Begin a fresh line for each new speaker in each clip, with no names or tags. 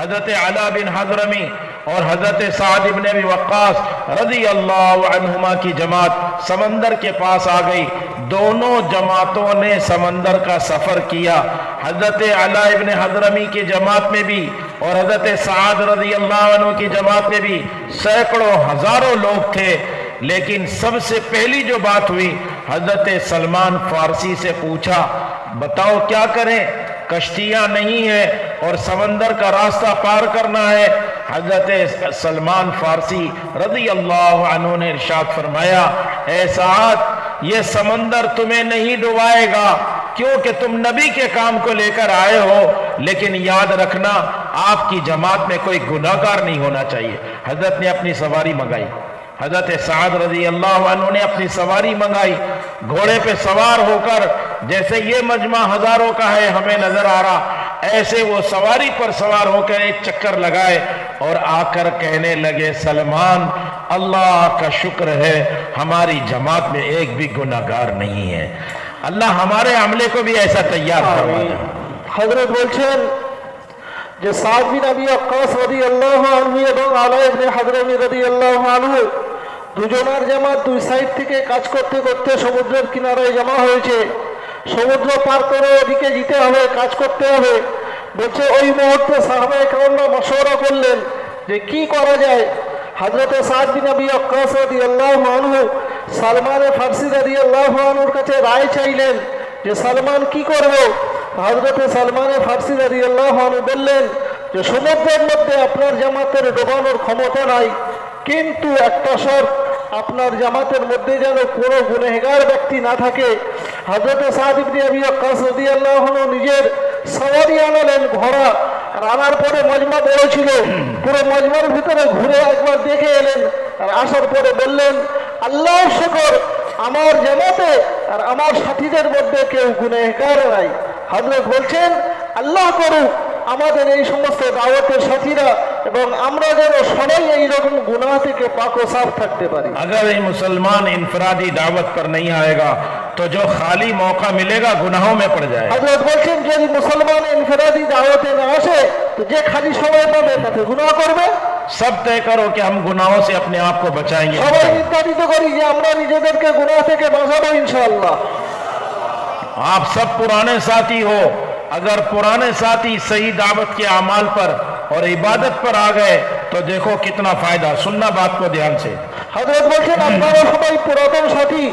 حضرت علا بن حضرمی اور حضرت سعد ابن ابی وقاص رضی اللہ عنہما کی جماعت سمندر کے پاس آ گئی دونوں جماعتوں نے سمندر کا سفر کیا حضرت علا ابن حضرمی کی جماعت میں بھی اور حضرت سعد رضی اللہ عنہ کی جماعت میں بھی سینکڑوں ہزاروں لوگ تھے لیکن سب سے پہلی جو بات ہوئی حضرت سلمان فارسی سے پوچھا بتاؤ کیا کریں کشتیاں نہیں ہیں اور سمندر کا راستہ پار کرنا ہے حضرت سلمان فارسی رضی اللہ عنہ نے ارشاد فرمایا اے سعاد یہ سمندر تمہیں نہیں ڈوائے گا کیونکہ تم نبی کے کام کو لے کر آئے ہو لیکن یاد رکھنا آپ کی جماعت میں کوئی گناہ گار نہیں ہونا چاہیے حضرت نے اپنی سواری منگائی حضرت سعد رضی اللہ عنہ نے اپنی سواری منگائی گھوڑے پہ سوار ہو کر جیسے یہ مجمع ہزاروں کا ہے ہمیں نظر آ رہا ایسے وہ سواری پر سوار ہو کر ایک چکر لگائے اور آ کر کہنے لگے سلمان اللہ کا شکر ہے ہماری جماعت میں ایک بھی گناہ گار نہیں ہے اللہ ہمارے عملے کو بھی ایسا تیار کروا دے حضرت بولچن
جو سعید بن ابی عقاس رضی اللہ عنہ ابن علی ابن حضرمی رضی اللہ عنہ دو جمار جماعت دو سائد تھی کے کچھ کرتے کرتے سمدر کنارہ جمع ہوئے چھے সমুদ্র পার করে ওদিকে যেতে হবে কাজ করতে হবে বলছে ওই মুহূর্তে সাহাবাই কারণরা মশওরা করলেন যে কি করা যায় হজরতে সাদবিন আবি অক্কাস রাদি আল্লাহ সালমানে ফার্সি রাদি আল্লাহ মানহুর কাছে রায় চাইলেন যে সালমান কি করব হাজরতে সালমানে ফার্সি রাদি আল্লাহ বললেন যে সমুদ্রের মধ্যে আপনার জামাতের ডোবানোর ক্ষমতা নাই কিন্তু একটা শর্ত আপনার জামাতের মধ্যে যেন কোনো গুনেগার ব্যক্তি না থাকে হজরত সাহিবনি আমি আকাশ নিজের সওয়ারি আনালেন ঘোড়া আর আনার পরে মজমা বড় পুরো মজমার ভিতরে ঘুরে একবার দেখে এলেন আর আসার পরে বললেন আল্লাহ শেখর আমার জামাতে আর আমার সাথীদের মধ্যে কেউ গুণেহকার নাই হজরত বলছেন আল্লাহ করুক আমাদের এই সমস্ত দাওয়াতের সাথীরা এবং আমরা যেন সবাই এই রকম
গুনা থেকে পাকো সাফ থাকতে পারি আগার এই মুসলমান ইনফরাদি দাওয়াত পর नहीं আয়েগা تو جو خالی موقع ملے گا گناہوں میں پڑ جائے حضرت
جی، جی کر ہیں سب تے کرو کہ ہم
گنا بازہ
دو انشاءاللہ
آپ سب پرانے ساتھی ہو اگر پرانے ساتھی صحیح دعوت کے اعمال پر اور عبادت پر آ گئے تو دیکھو کتنا فائدہ
سننا بات کو دھیان سے حضرت بولتے پوراتن ساتھی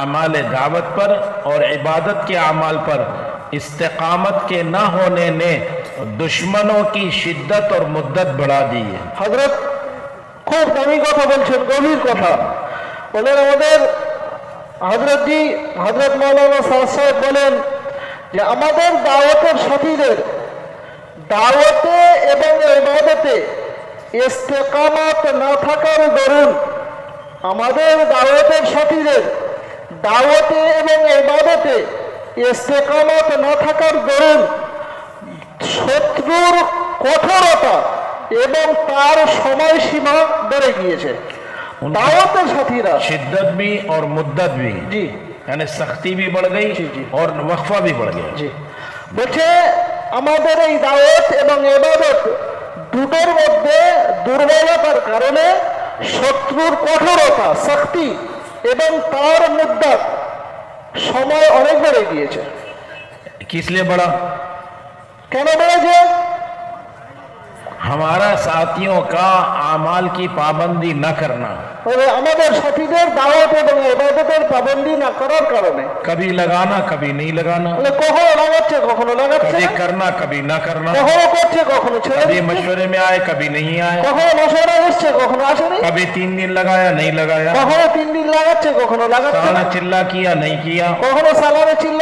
আমাল दावत पर और ইবাদত কে আমাল পর इस्तकामत কে না होने ने दुश्मनों की शिद्दत और मुद्दत बढ़ा दी है
খুব দামি কথা বলছেন গভীর কথা বলেন আমাদের হজরতজি হজরত মৌলানা সাহেব বলেন যে আমাদের দাওয়াতের সাথীদের দাওয়াতে এবং ইবাদতে ইস্তেকামাত না থাকার দরুন আমাদের দাওয়াতের সাথীদের দাওয়াতে এবং এবাদতে এস্তেকামত না থাকার দরুন শত্রুর কঠোরতা এবং তার সময়সীমা বেড়ে গিয়েছে
দাওয়াতের সাথীরা শিদ্দত ওর আর জি মানে শক্তি বি বড়
গই আর ওয়াকফা ভি বড় গই জি বলছে আমাদের এই দাওয়াত এবং এবাদত দুটোর মধ্যে দুর্বলতার কারণে শত্রুর কঠোরতা শক্তি এবং তার মুদ্রা সময় অনেক বেড়ে গিয়েছে কিসলে বড়া কেন বেড়েছে
हमारा साथियों का आमाल की पाबंदी न करना
তবে আমাদের সাথীদের দাওয়াত এবং ইবাদতের পাবন্দি না করার কারণে
কবি লাগানা কবি নেই লাগানা মানে কখনো
লাগাচ্ছে কখনো লাগাচ্ছে কবি করনা কবি না করনা কখনো করছে
কখনো ছেড়ে কবি মশওয়ারে মে আয় কবি নেই আয় কখনো মশওয়ারে আসছে কখনো আসেনি কবি তিন দিন লাগায়া নেই লাগায়া কখনো তিন দিন লাগাচ্ছে কখনো লাগাচ্ছে সালানা চিল্লা কিয়া নেই কিয়া কখনো সালানা চিল্লা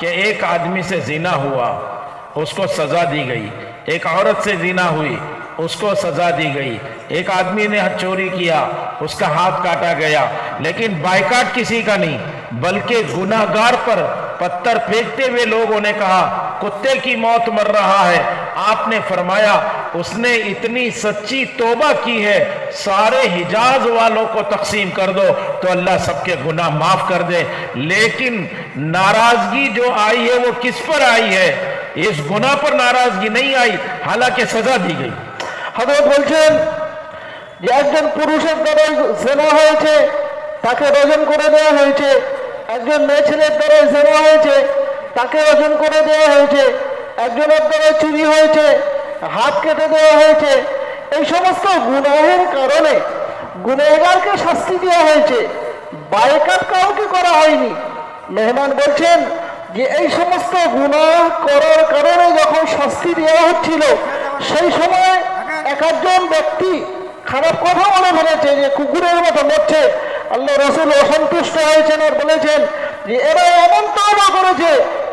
کہ ایک آدمی سے زینا ہوا اس کو سزا دی گئی ایک عورت سے زینا ہوئی اس کو سزا دی گئی ایک آدمی نے چوری کیا اس کا ہاتھ کاٹا گیا لیکن بائیکاٹ کسی کا نہیں بلکہ گار پر پتھر پھینکتے ہوئے لوگوں نے کہا کتے کی موت مر رہا ہے آپ نے فرمایا اس نے اتنی سچی توبہ کی ہے سارے حجاز والوں کو تقسیم کر دو تو اللہ سب کے گناہ معاف کر دے لیکن ناراضگی جو آئی ہے وہ کس پر آئی ہے اس گناہ پر ناراضگی نہیں آئی حالانکہ سزا دی گئی
حضرت بلچن ایک جن پروشت دارے زنا ہوئے چھے تاکہ روزن کرے دیا ہوئے چھے ایک جن میچنے دارے زنا ہوئے چھے تاکہ روزن کرے دیا ہوئے چھے একজনের দ্বারা চুরি হয়েছে হাত কেটে দেওয়া হয়েছে এই সমস্ত গুনাহের কারণে গুনেগারকে শাস্তি দেওয়া হয়েছে বায়কাত কাউকে করা হয়নি মেহমান বলছেন যে এই সমস্ত গুনাহ করার কারণে যখন শাস্তি দেওয়া হচ্ছিল সেই সময় একজন ব্যক্তি খারাপ কথা মনে ধরেছে যে কুকুরের মতো মরছে আল্লাহ রসুল অসন্তুষ্ট হয়েছেন আর বলেছেন যে এরা এমন তো করেছে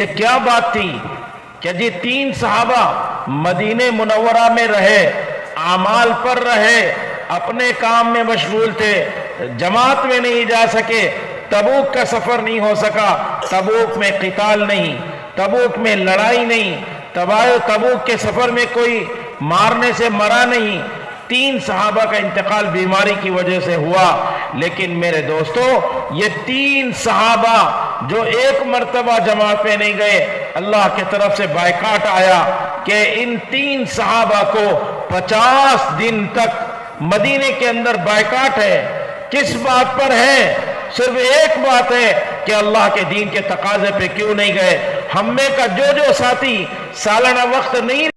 یہ کیا بات تھی کہ جی تین صحابہ مدینہ منورہ میں رہے آمال پر رہے اپنے کام میں مشغول تھے جماعت میں نہیں جا سکے تبوک کا سفر نہیں ہو سکا تبوک میں لڑائی نہیں تبائے تبوک کے سفر میں کوئی مارنے سے مرا نہیں تین صحابہ کا انتقال بیماری کی وجہ سے ہوا لیکن میرے دوستو یہ تین صحابہ جو ایک مرتبہ جماعت پہ نہیں گئے اللہ کی طرف سے بائیکاٹ آیا کہ ان تین صحابہ کو پچاس دن تک مدینے کے اندر بائیکاٹ ہے کس بات پر ہے صرف ایک بات ہے کہ اللہ کے دین کے تقاضے پہ کیوں نہیں گئے ہمیں کا جو جو ساتھی سالانہ وقت نہیں